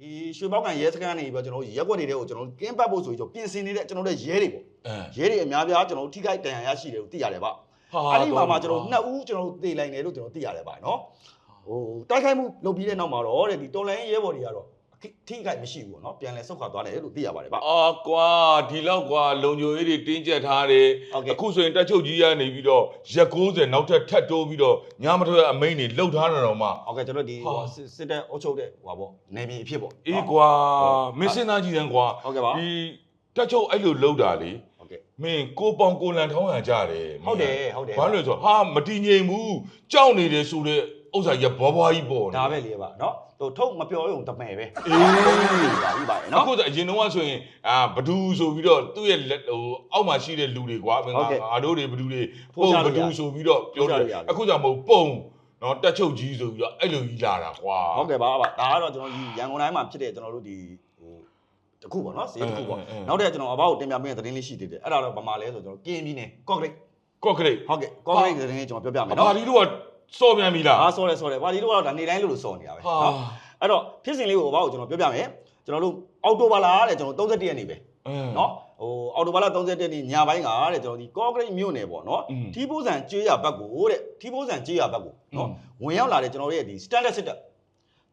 ဒီရွှေပေါက်ကန်ရဲစခန်းနေပြီးတော့ကျွန်တော်တို့ရက်ွက်တွေကိုကျွန်တော်တို့ကင်းပတ်ဖို့ဆိုပြီးကျွန်တော်ပြင်ဆင်နေတဲ့ကျွန်တော်တို့ရဲတွေပေါ့အဲရဲတွေအများပြားကျွန်တော်တို့ထိခိုက်ဒဏ်ရာရရှိတယ်လို့သိရတယ်ဗျဟာအဲ့ဒီမှာမှကျွန်တော်တို့နှစ်ဦးကျွန်တော်တို့တေလိုက်တယ်လို့ကျွန်တော်သိရတယ်ဗျနော်ဟိုတိုက်ခိုက်မှုလုပ်ပြီးတဲ့နောက်မှာတော့တဲ့ဒီတော်လိုင်းရဲဘော်တွေကတော့ ထိခိုက်မရှိဘူးပေါ့နော်ပြန်လဲဆုတ်ခွာသွားတယ်လို့သိရပါတယ်ဗျအာကွာဒီလောက်ကွာလုံခြုံရေးတွေတင်းကျပ်ထားတယ်ဟုတ်ကဲ့အခုဆိုရင်တက်ချုပ်ကြီးကနေပြီးတော့ရက်60နောက်ထပ်ထပ်တိုးပြီးတော့ညမထွက်အမိန်တွေလှုပ်ထားတယ်တော့မှဟုတ်ကဲ့ကျွန်တော်ဒီဟာဟိုစစ်စစ်တဲ့အုပ်ချုပ်တဲ့ဟိုပါပေါ့နေပြည်အဖြစ်ပေါ့အေးနော်ကွာဟုတ်မင်းစင်သားကြီးတန်းကွာဟုတ်ကဲ့ပါဒီတက်ချုပ်အဲ့လိုလှုပ်တာလေဟုတ်ကဲ့မင်းကိုပေါင်ကိုလန်ထောင်းရကြတယ်ဟုတ်တယ်ဟုတ်တယ်ဘာလို့လဲဆိုတော့ဟာမတည်ငြိမ်ဘူးကြောက်နေတယ်ဆိုတဲ့ ဥစ္စာကြီးကဘွားဘွားကြီးပေါ့ဒါပဲလေပါနော်ဟိုထုတ်မပြောရုံတမယ်ပဲအေးပါပြီပါရနောနော်က်ခုဆိုအရင်တော့ဆိုရင်အာဘဒူဆိုပြီးတော့သူ့ရဲ့လက်ဟိုအောက်မှာရှိတဲ့လူတွေကွာမင်းဟုတ်ကကဲ့ငါတို့တွေဘဒူတွေထိုးပုံကြဘလို့ဒူရဆိုပြီးတော့ပြောတယ်ထိုးကြလို့ရတယ်အခုကျမဟုတ်ပုံနော်တက်ချုပ်ကြီးဆိုပြီးတော့အဲ့လိုကြီးလာတာကွာဟုတ်ကဲ့ပါပါဒါကတော့ကျွန်တော်ဒီရန်ကုန်တိုင်းမှာဖြစ်တဲ့ကျွန်တော်တို့ဒီဟိုတခုပေါ့နော်စီးတခုပေါ့အင်းအင်းနောက်တဲ့ကျွန်တော်အဘောက်ကိုတင်ပြပေးတဲ့သတင်းလေးရှိသေးတယ်အဲ့ဒါတော့ဗမာလဲဆိုကျွန်တော်ကင်းပြီးနေကော့ဂရိတ်ကော့ကရိတ်ဟုတ်ကဲ့ကော့ဂရိတ်သတင်းလေးကျွန်တော်ပြောပြမယ်ဘာနော်ဒီတို့က စော်ပြန်ပြီလား။အာစော်တယ်စော်တယ်။ဘာဒီလိုကတော့ဒါနေတိုင်းလို့လို့စော်နေတာပဲ။ဟာ။အဲ့တော့ဖြစ်စဉ်လေးကိုဘာကိုကျွန်တော်ပြောပြမယ်။ကျွန်တော်တို့အောက်တိုဘာလာတဲ့ကျွန်တော်31ရက်နေ့ပဲ။နော်။ဟိုအော်တိုဘားလာ31ရက်နေ့ညပိုင်းကတဲ့ကျွန်တော်ဒီကော့ဂရိတ်မြို့နယ်ပေါ့နော်။ထီးပိုးဆန်ကျေးရဘက်ကိုတဲ့ထီးပိုးဆန်ကျေးရဘက်ကိုနော်။ဝင်ရောက်လာတဲ့ကျွန်တော်ရဲ့ဒီ standard စစ်တပ်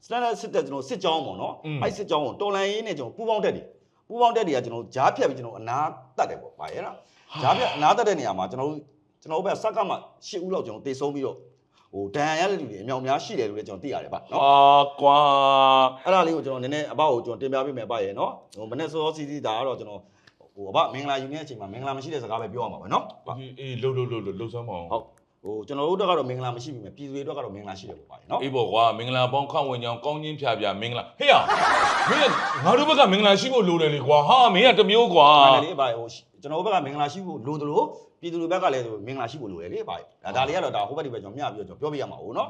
စတန်ဒတ်စစ်တက်ကျွန်တော်စစ်ကြောင်းပေါ့နော်အဲ့စစ်ကြောင်းကိုတော်လိုင်းရင်းနဲ့ကျွန်တော်ပူပေါင်းတက်တယ်ပူပေါင်းတက်တွေကကျွန်တော်ကြားဖြတ်ပြီးကျွန်တော်အနာတတ်တယ်ပေါ့ဗာရဲ့လားကြားဖြတ်အနာတတ်တဲ့နေရာမှာကျွန်တော်တို့ကျွန်တော်တို့ဘက်စက်ကမှ၈ဦးလောက်ကျွန်တော်တေဆုံးပြီးတော့ ဟိုဒဏ်ရာရတဲ့လူတွေအမြောက်များရှိတယ်လို့လည်းကျွန်တော်သိရတယ်ဗျနော်ဟာကွာအဲ့ဒါလေးကိုကျွန်တော်နည်းနည်းအဘကိုကျွန်တော်တင်ပြပေးမယ်ဗျရဲ့နော်ဟိုမနေ့စောစောစီးစီးဒါကတော့ကျွန်တော်ဟိုအဘမင်္ဂလာယူနေတဲ့အချိန်မှာမင်္ဂလာမရှိတဲ့စကားပဲပြောရမှာပဲနော်ဗျအေးလှုပ်လှုပ်လှုပ်လှုပ်လှုပ်စမ်းပါအောင်ဟုတ်ဟိုကျွန်တော်တို့တော့ကတော့မင်္ဂလာမရှိပြီမယ်ပြည်သူတွေတော့ကတော့မင်္ဂလာရှိတယ်ပေါ့ဗျာနော်အေးပေါ့ကွာမင်္ဂလာပေါင်းခောက်ဝင်ကြောင်ကောင်းချင်းဖြာဖြာမင်္ဂလာဟေ့ရမင်းကငါတို့ဘက်ကမင်္ဂလာရှိဖို့လိုတယ်လေကွာဟာမင်းကတစ်မျိုးကွာအဲ့ဒါလေးဗျဟိုကျွန်တော်တို့ဘက်ကမင်္ဂလာရှိဖို့လိုသလို ပြည်သူတွေဘက်ကလည်းဆိုမင်္ဂလာရှိဖို့လိုတယ်လေဗျဒါဒါလေးကတော့ဒါဟိုဘက်ဒီဘက်ကျွန်တော်မျှပြီးတော့ကျွန်တော်ပြောပြရမှာဟုတ်နော်